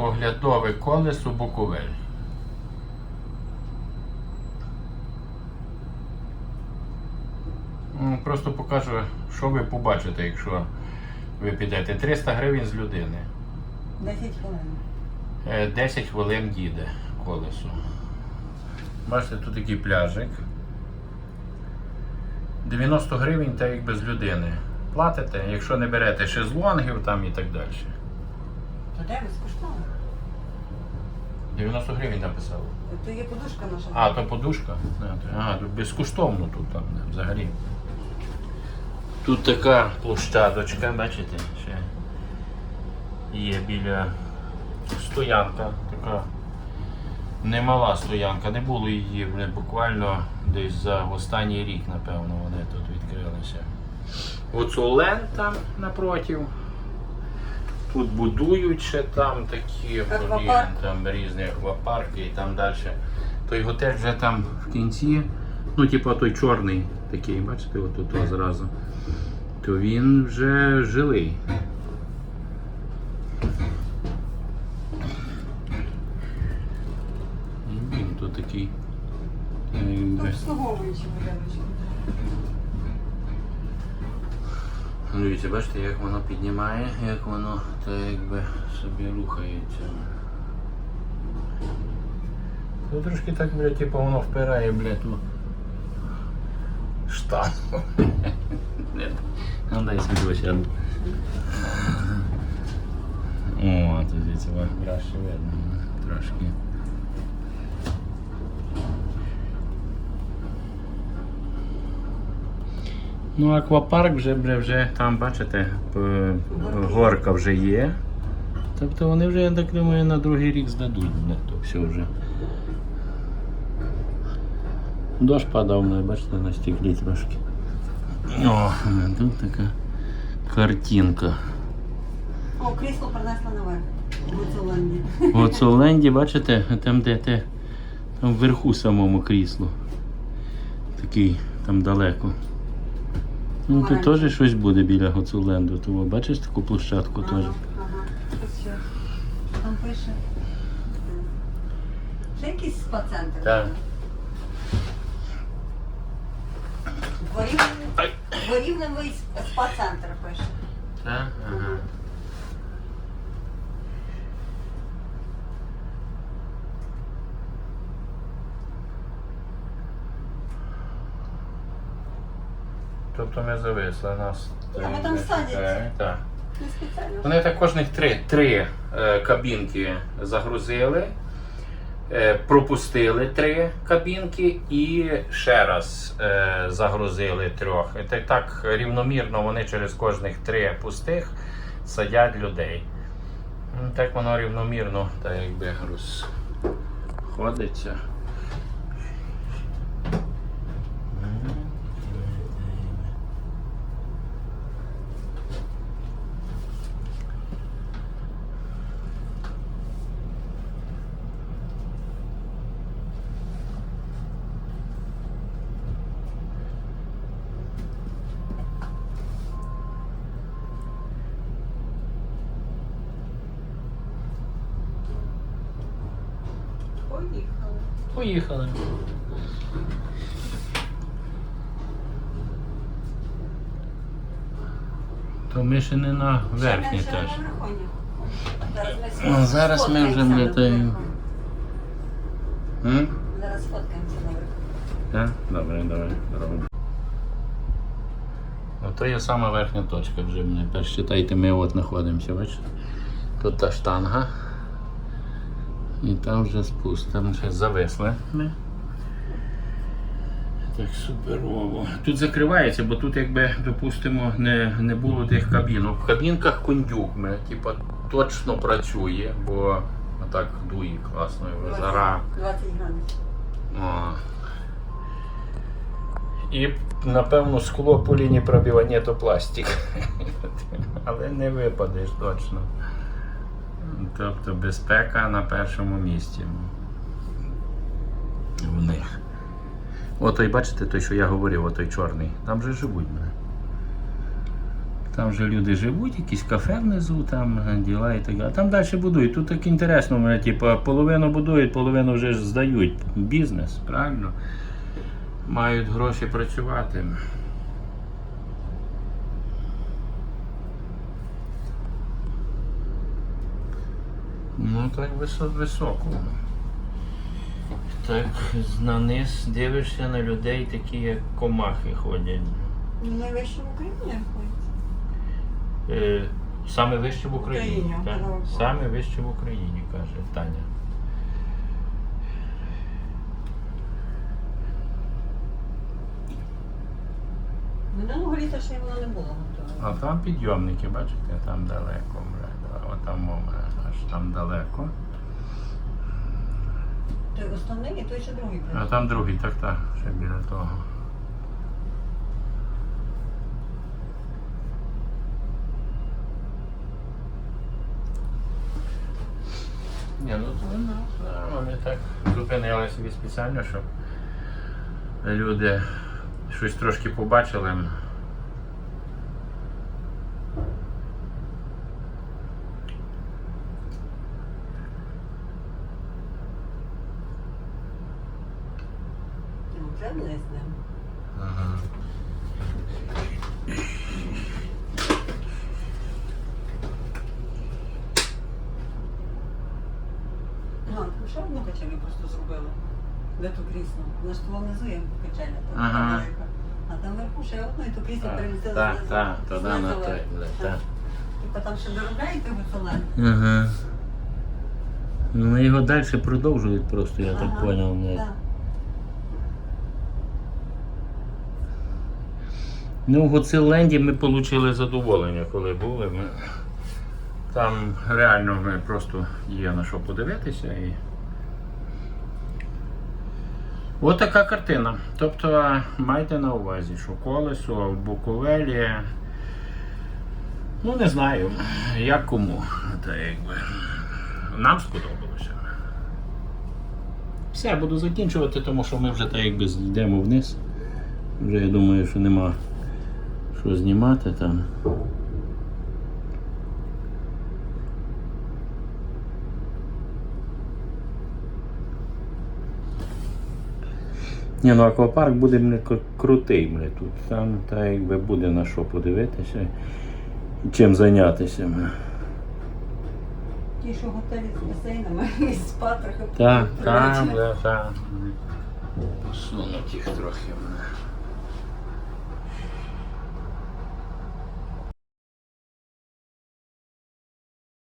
Оглядове колесо Буковель. Ну, Просто покажу, що ви побачите, якщо ви підете. 300 гривень з людини. 10 хвилин. Е, 10 хвилин їде колесо. Бачите, тут такий пляжик. 90 гривень та як без людини. Платите, якщо не берете шезлонгів там і так далі. Де безкоштовно? 90 гривень написали. То є подушка наша. А, то подушка. А, то- безкоштовно тут там взагалі. Тут така площадочка, бачите, ще є біля стоянка така. Немала стоянка, не було її буквально десь за останній рік, напевно, вони тут відкрилися. Оцолен там напротив. Тут будують ще там такі блін, там різні аквапарки і там далі. Той готель вже там в кінці, ну, типу той чорний такий, бачите, от зразу. То він вже жилий. Він тут такий. е, То якби, обслуговуючи будиночок. Ну, Дивіться, бачите, як воно піднімає, як воно то якби собі рухається. Ну трошки так, блядь, типу воно впирає, блядь, у штангу. Ну дай сяду. О, тут дивіться, краще видно. Трошки. Ну, аквапарк вже, вже, вже там, бачите, горка вже є. Тобто вони вже, я так думаю, на другий рік здадуть не то все вже. Дощ падав, ну, бачите, на стеклі трошки. О, тут така картинка. О, крісло принесла наверх. В Гуцуленді. В Оцоленді, бачите, там де те, там вверху самому крісло. Такий, там далеко. Ну тут теж щось буде біля Гоцуленду. Тому бачиш таку площадку теж. Там пише. Це якийсь спа-центр. Так. Дворівневий спа-центр пише. Так, ага. Тобто ми зависли нас. Ні, ми там садяться. Так, так. Не спеціально. Вони так кожних три, три е, кабінки загрузили, е, пропустили три кабінки і ще раз е, загрузили трьох. І так, так рівномірно вони через кожних три пустих садять людей. Ну, Так воно рівномірно так якби розходиться. Поїхали. То ми ще не на верхній теж. Ну, зараз ми вже, верху. М? Зараз сфоткаємося на верху. Так? Добре, давай, робимо. Ото є сама верхня точка вже мене. Перш читайте, ми от знаходимося, бачите? Тут та штанга. І там вже спуск, там вже зависли. Ми. Так суперово. Тут закривається, бо тут, якби, допустимо, не, не було тих кабінок. В кабінках кондюк ми, типа, точно працює, бо отак дує класно, і жара. 20 градусів. І напевно скло по лінії пробивання то пластик. Але не випадеш точно. Тобто безпека на першому місці. В них. Отой, бачите, той, що я говорив, отой чорний. Там же живуть мене. Там вже люди живуть, якісь кафе внизу, там діла і так далі. А там далі будують. Тут так інтересно, мене, типу, половину будують, половину вже здають. Бізнес, правильно? Мають гроші працювати. Ну так високо. Так на низ дивишся на людей, такі як комахи ходять. Ну, найвище в Україні знаходиться. Е, саме вище в Україні. Україні, так. Саме вище в Україні, каже Таня. Минулого літа ще воно не було готове. А там підйомники, бачите, там далеко. Бля, отам аж там далеко. Той основний і той ще другий А там другий, так, так, ще біля того. Ні, ну то ну, вони так зупинили собі спеціально, щоб люди щось трошки побачили. Не. Ага. Ну, там ще одну качелю просто зробили. Де то крісло. Вона ж того внизу є качеля, там Ага. велика. А там вверху ще одну, і то крісло Так, перемістили так, знизу. так, то да, на знизу той, вверх. так. Типа там ще доробляють його. Ага. Ну, його далі продовжують просто, я так Ага, поняв. Не. так. Ну, в Гоцилленді ми отримали задоволення, коли були. Ми... Там реально ми просто є на що подивитися. І... От така картина. Тобто майте на увазі, що колесо в Буковелі. Ну, не знаю, як кому. Та якби. Нам сподобалося. Все, буду закінчувати, тому що ми вже так якби йдемо вниз. Вже я думаю, що нема що знімати там. Ні, ну аквапарк буде мене крутий мене тут. Там та якби буде на що подивитися і чим зайнятися. Ті, що готелі з басейнами, і з патрохом. Так, так, так. Посунуть їх трохи. мене.